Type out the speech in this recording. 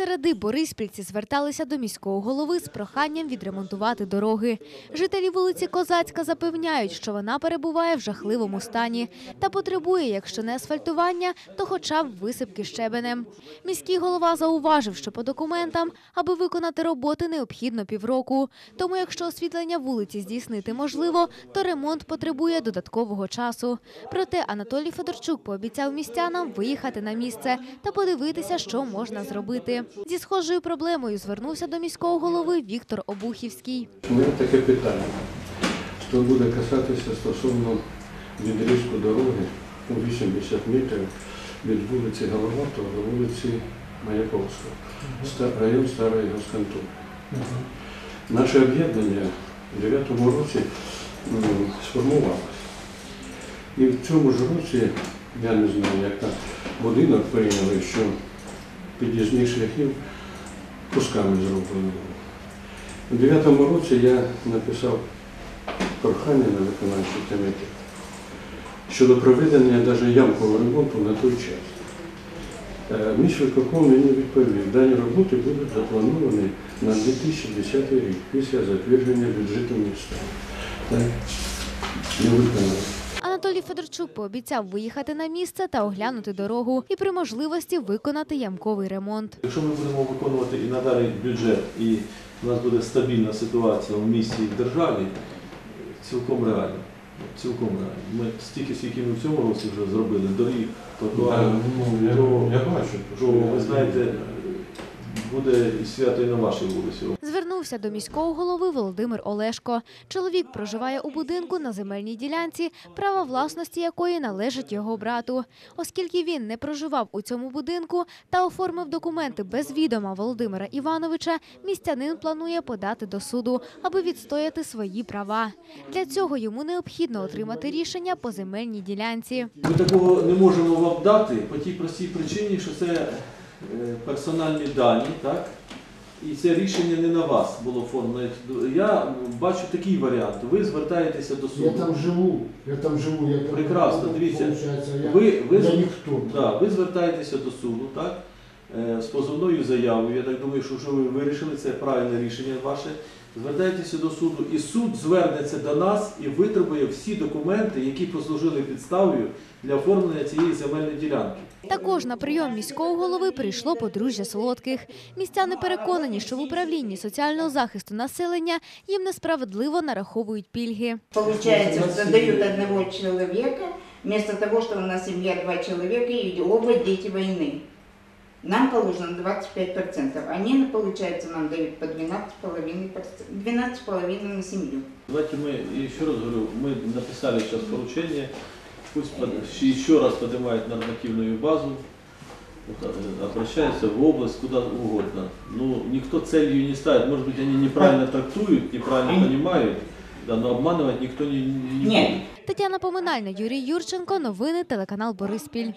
середи бориспільці зверталися до міського голови з проханням відремонтувати дороги. Жителі вулиці Козацька запевняють, що вона перебуває в жахливому стані та потребує, якщо не асфальтування, то хоча б висипки щебенем. Міський голова зауважив, що по документам, аби виконати роботи, необхідно півроку. Тому, якщо освітлення вулиці здійснити можливо, то ремонт потребує додаткового часу. Проте Анатолій Федорчук пообіцяв містянам виїхати на місце та подивитися, що можна зробити. Зі схожою проблемою звернувся до міського голови Віктор Обухівський. У мене таке питання. Що буде касатися стосовно відрізку дороги у 80 метрів від вулиці Головатого до вулиці Маяковського, район Старої Госкантури. Наше об'єднання в 9-му році сформувалося. І в цьому ж році, я не знаю, як там будинок прийняли, що під'їзних шляхів кусками зроблено. У 9-му році я написав прохання на виконавчий комітет щодо проведення навіть ямкового ремонту на той час. Е, Міськвиконком мені відповів, дані роботи будуть заплановані на 2010 рік після затвердження бюджету міста. Так, не виконали. Анатолій Федорчук пообіцяв виїхати на місце та оглянути дорогу і при можливості виконати ямковий ремонт. Якщо ми будемо виконувати і надалі бюджет, і у нас буде стабільна ситуація в місті і в державі, цілком реально. Цілком реально. Ми стільки, скільки ми в цьому році вже зробили, доріг, тротуарів, Ну, я, то- я бачу, то ви знаєте, буде і свято і на вашій вулиці. Звернувся до міського голови Володимир Олешко. Чоловік проживає у будинку на земельній ділянці, право власності якої належить його брату. Оскільки він не проживав у цьому будинку та оформив документи без відома Володимира Івановича, містянин планує подати до суду, аби відстояти свої права. Для цього йому необхідно отримати рішення по земельній ділянці. Ми такого не можемо вам дати по тій простій причині, що це персональні дані, так? І це рішення не на вас було оформлене. Я бачу такий варіант. Ви звертаєтеся до Я суду. там живу, я там живу, я там Прекрасно, дивіться. Получається, я, Ви, ви, я ніхто. да, ви звертаєтеся до суду, так? Е, З позовною заявою. Я так думаю, що вже ви вирішили, це правильне рішення ваше. Звертаєтеся до суду, і суд звернеться до нас і витребує всі документи, які послужили підставою для оформлення цієї земельної ділянки. Також на прийом міського голови прийшло подружжя солодких. Містяни переконані, що в управлінні соціального захисту населення їм несправедливо нараховують пільги. Получается, создают одного человека, вместо того, что у нас семья два человека и оба дети войны. Нам положено 25%, они, получается, нам дают по 12,5%, 12,5% на семью. Давайте мы, еще раз говорю, мы написали сейчас поручение, пусть под- еще раз поднимают нормативную базу, вот, э, обращаются в область, куда угодно. Ну, никто целью не ставит, может быть, они неправильно трактуют, неправильно понимают, да, но обманывать никто не, не Нет, будет. Тетяна Поминальна, Юрій Юрченко. Новини телеканал Бориспіль.